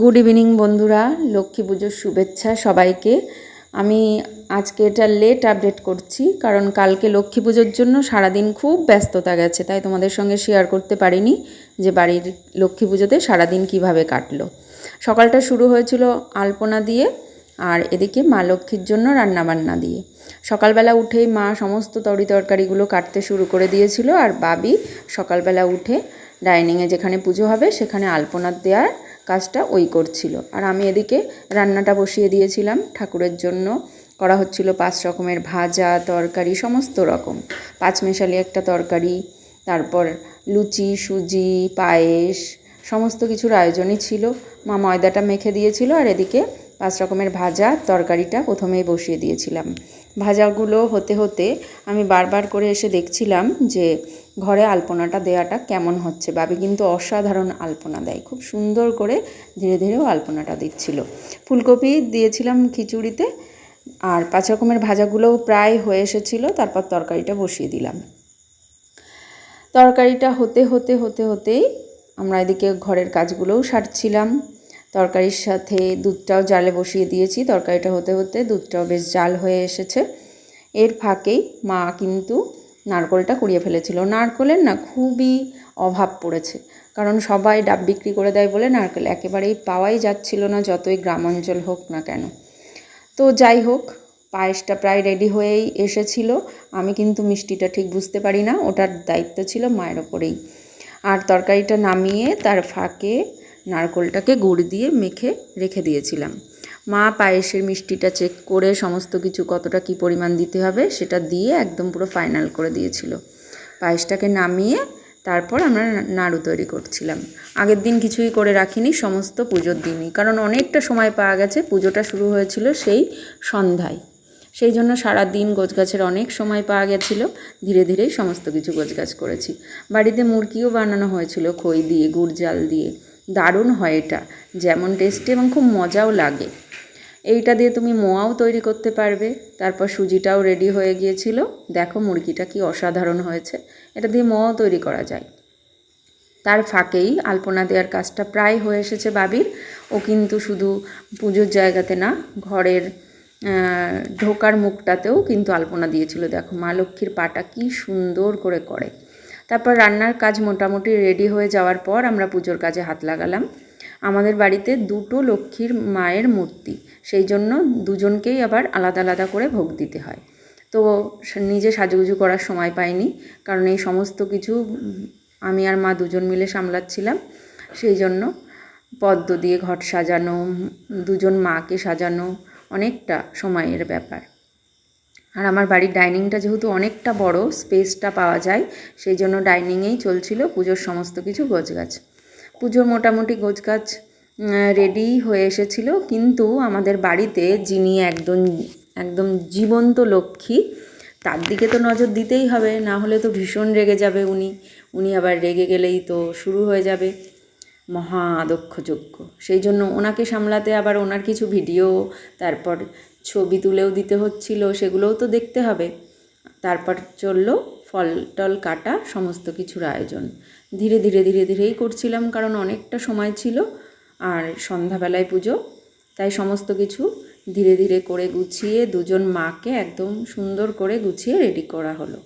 Good evening বন্ধুরা। লক্ষ্মী পুজোর শুভেচ্ছা সবাইকে। আমি আজকে এটা লেট আপডেট করছি, কারণ কালকে লক্ষ্মী পুজোর জন্য সারাদিন খুব ব্যস্ততা গেছে, তাই তোমাদের সঙ্গে শেয়ার করতে পারিনি যে বাড়ির লক্ষ্মী পুজোতে সারাদিন কীভাবে কাটলো। সকালটা শুরু হয়েছিল আলপনা দিয়ে আর এদিকে মা লক্ষ্মীর জন্য রান্নাবান্না দিয়ে। সকালবেলা উঠেই মা সমস্ত তরি তরকারিগুলো কাটতে শুরু করে দিয়েছিল আর বাবি সকালবেলা উঠে ডাইনিংয়ে যেখানে পুজো হবে সেখানে আলপনা দেওয়ার কাজটা ওই করছিল। আর আমি এদিকে রান্নাটা বসিয়ে দিয়েছিলাম। ঠাকুরের জন্য করা হচ্ছিল পাঁচ রকমের ভাজা, তরকারি, সমস্ত রকম। পাঁচমেশালি একটা তরকারি, তারপর লুচি, সুজি, পায়েস, সমস্ত কিছুর আয়োজনই ছিল। মা ময়দাটা মেখে দিয়েছিল আর এদিকে পাঁচ রকমের ভাজা তরকারিটা প্রথমেই বসিয়ে দিয়েছিলাম। ভাজাগুলো হতে হতে আমি বারবার করে এসে দেখছিলাম যে ঘরে আলপনাটা দেওয়াটা কেমন হচ্ছে। বাবি কিন্তু অসাধারণ আলপনা দেয়। খুব সুন্দর করে ধীরে ধীরেও আলপনাটা দিচ্ছিল। ফুলকপি দিয়েছিলাম খিচুড়িতে আর পাঁচ রকমের ভাজাগুলোও প্রায় হয়ে এসেছিল। তারপর তরকারিটা বসিয়ে দিলাম। তরকারিটা হতে হতে হতে হতেই আমরা এদিকে ঘরের কাজগুলোও সারছিলাম। তরকারির সাথে দুধটাও জালে বসিয়ে দিয়েছি। তরকারিটা হতে হতে দুধটাও বেশ জাল হয়ে এসেছে। এর ফাঁকেই মা কিন্তু নারকোলটা কুড়িয়ে ফেলেছিল। নারকোলের না খুবই অভাব পড়েছে। কারণ সবাই ডাব বিক্রি করে দেয় বলে নারকেল একেবারেই পাওয়াই যাচ্ছিল না, যতই গ্রাম অঞ্চল হোক না কেন। তো যাই হোক, পায়েসটা প্রায় রেডি হয়েই এসেছিল। আমি কিন্তু মিষ্টিটা ঠিক বুঝতে পারি না, ওটার দায়িত্ব ছিল মায়ের ওপরেই। আর তরকারিটা নামিয়ে তার ফাঁকে নারকোলটাকে গুড় দিয়ে মেখে রেখে দিয়েছিলাম। মা পায়েসের মিষ্টিটা চেক করে সমস্ত কিছু কতটা কি পরিমাণ দিতে হবে সেটা দিয়ে একদম পুরো ফাইনাল করে দিয়েছিল। পায়েসটাকে নামিয়ে তারপর আমরা নাড়ু তৈরি করছিলাম। আগের দিন কিছুই করে রাখিনি, সমস্ত পুজোর দিনই। কারণ অনেকটা সময় পাওয়া গেছে, পুজোটা শুরু হয়েছিল সেই সন্ধ্যায়। সেই জন্য সারা দিন গোছগাছের অনেক সময় পাওয়া গেছিল, ধীরে ধীরেই সমস্ত কিছু গোছগাছ করেছি। বাড়িতে মুরগিও বানানো হয়েছিল খই দিয়ে, গুড় জাল দিয়ে। দারুণ হয় এটা। যেমন টেস্টি এবং খুব মজাও লাগে। এইটা দিয়ে তুমি মোয়াও তৈরি করতে পারবে। তারপর সুজিটাও রেডি হয়ে গিয়েছিল। দেখো মুরগিটা কি অসাধারণ হয়েছে। এটা দিয়ে মোয়াও তৈরি করা যায়। তার ফাঁকেই আলপনা দেওয়ার কাজটা প্রায় হয়ে এসেছে বাবির। ও কিন্তু শুধু পুজোর জায়গাতে না, ঘরের ঢোকার মুখটাতেও কিন্তু আলপনা দিয়েছিল। দেখো মা লক্ষ্মীর পাটা কি সুন্দর করে করে। তারপর রান্নার কাজ মোটামুটি রেডি হয়ে যাওয়ার পর আমরা পুজোর কাজে হাত লাগালাম। আমাদের বাড়িতে দুটো লক্ষ্মীর মায়ের মূর্তি, সেই জন্য দুজনকেই আবার আলাদা আলাদা করে ভোগ দিতে হয়। তো নিজে সাজুগুজু করার সময় পাইনি, কারণ এই সমস্ত কিছু আমি আর মা দুজন মিলে সামলাচ্ছিলাম। সেই জন্য পদ্ম দিয়ে ঘট সাজানো, দুজন মাকে সাজানো, অনেকটা সময়ের ব্যাপার। আর আমার বাড়ির ডাইনিংটা যেহেতু অনেকটা বড়, স্পেসটা পাওয়া যায়, সেই জন্য ডাইনিংয়েই চলছিল পুজোর সমস্ত কিছু গোছগাছ। পুজোর মোটামুটি গোছগাছ রেডি হয়ে এসেছিল, কিন্তু আমাদের বাড়িতে যিনি একদম একদম জীবন্ত লক্ষ্মী, তার দিকে তো নজর দিতেই হবে, না হলে তো ভীষণ রেগে যাবে উনি। উনি আবার রেগে গেলেই তো শুরু হয়ে যাবে। মহা আদক্ষযোগ্য সেই জন্য ওনাকে সামলাতে আবার ওনার কিছু ভিডিও, তারপর ছবি তুলেও দিতে হচ্ছিল, সেগুলোও তো দেখতে হবে। তারপর চলল ফল টল কাটা সমস্ত কিছুর আয়োজন। ধীরে ধীরে ধীরে ধীরেই করছিলাম, কারণ অনেকটা সময় ছিল আর সন্ধ্যাবেলায় পুজো, তাই সমস্ত কিছু ধীরে ধীরে করে গুছিয়ে দুজন মাকে একদম সুন্দর করে গুছিয়ে রেডি করা হলো।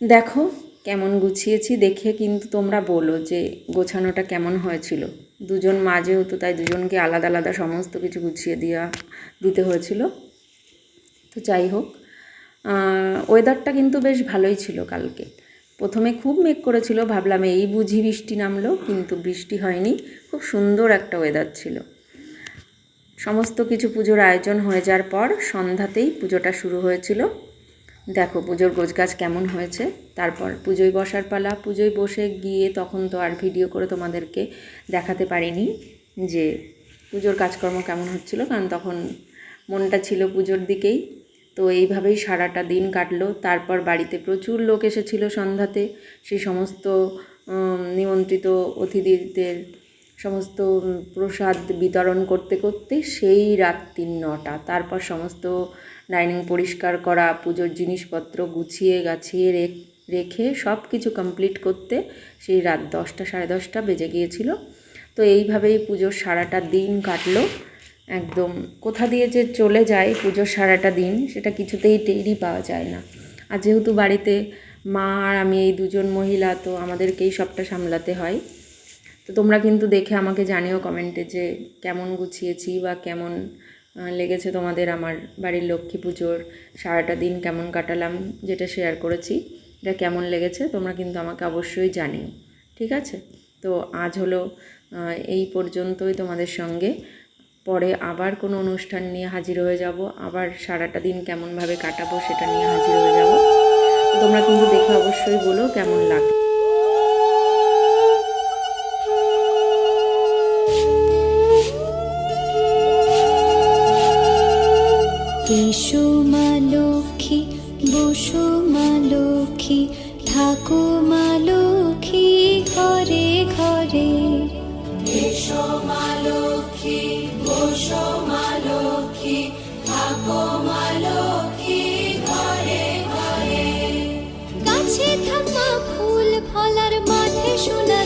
দেখো কেমন গুছিয়েছি দেখে কিন্তু তোমরা বলো যে গোছানোটা কেমন হয়েছিল। দুজন মা যেহেতু, তাই দুজনকে আলাদা আলাদা সমস্ত কিছু গুছিয়ে দেওয়া দিতে হয়েছিল। তো যাই হোক ওয়েদারটা কিন্তু বেশ ভালোই ছিল কালকে। প্রথমে খুব মেঘ করেছিল, ভাবলাম এই বুঝি বৃষ্টি নামলো, কিন্তু বৃষ্টি হয়নি। খুব সুন্দর একটা ওয়েদার ছিল। সমস্ত কিছু পুজোর আয়োজন হয়ে যাওয়ার পর সন্ধ্যাতেই পুজোটা শুরু হয়েছিল। দেখো পুজোর গোছগাছ কেমন হয়েছে, তারপর পুজোয় বসার পালা, পুজোয় বসে গিয়ে তখন তো আর ভিডিও করে তোমাদেরকে দেখাতে পারিনি যে পুজোর কাজকর্ম কেমন হচ্ছিল, কারণ তখন মনটা ছিল পুজোর দিকেই। তো এইভাবেই সারাটা দিন কাটলো, তারপর বাড়িতে প্রচুর লোক এসেছিল সন্ধ্যাতে, সেই সমস্ত নিমন্ত্রিত অতিথিদের সমস্ত প্রসাদ বিতরণ করতে করতে সেই রাত তিন নটা, তারপর সমস্ত ডাইনিং পরিষ্কার করা, পুজোর জিনিসপত্র গুছিয়ে গাছিয়ে রেখে সব কিছু কমপ্লিট করতে সেই রাত দশটা সাড়ে দশটা বেজে গিয়েছিল। তো এইভাবেই পুজোর সারাটা দিন কাটলো। একদম কোথা দিয়ে যে চলে যায় পুজোর সারাটা দিন, সেটা কিছুতেই টেরই পাওয়া যায় না। আর যেহেতু বাড়িতে মা আর আমি এই দুজন মহিলা, তো আমাদেরকেই সবটা সামলাতে হয়। তো তোমরা কিন্তু দেখে আমাকে জানিও কমেন্টে যে কেমন গুছিয়েছি বা কেমন লেগেছে তোমাদের আমার বাড়ির লক্ষ্মী পুজোর সারাটা দিন কেমন কাটালাম যেটা শেয়ার করেছি। এটা কেমন লেগেছে তোমরা কিন্তু আমাকে অবশ্যই জানিও, ঠিক আছে? তো আজ হলো এই পর্যন্তই তোমাদের সঙ্গে। পরে আবার কোনো অনুষ্ঠান নিয়ে হাজির হয়ে যাব, আবার সারাটা দিন কেমনভাবে কাটাবো সেটা নিয়ে হাজির হয়ে যাব। তোমরা কিন্তু দেখে অবশ্যই বলো কেমন লাগে এসো মা লক্ষ্মী বসো মা লক্ষ্মী থাকো মা লক্ষ্মী ঘরে ঘরে। এসো মা লক্ষ্মী বসো মা লক্ষ্মী থাকো মা লক্ষ্মী ঘরে ঘরে। গাছে থাকা ফুল ফলার মাঠে সোনার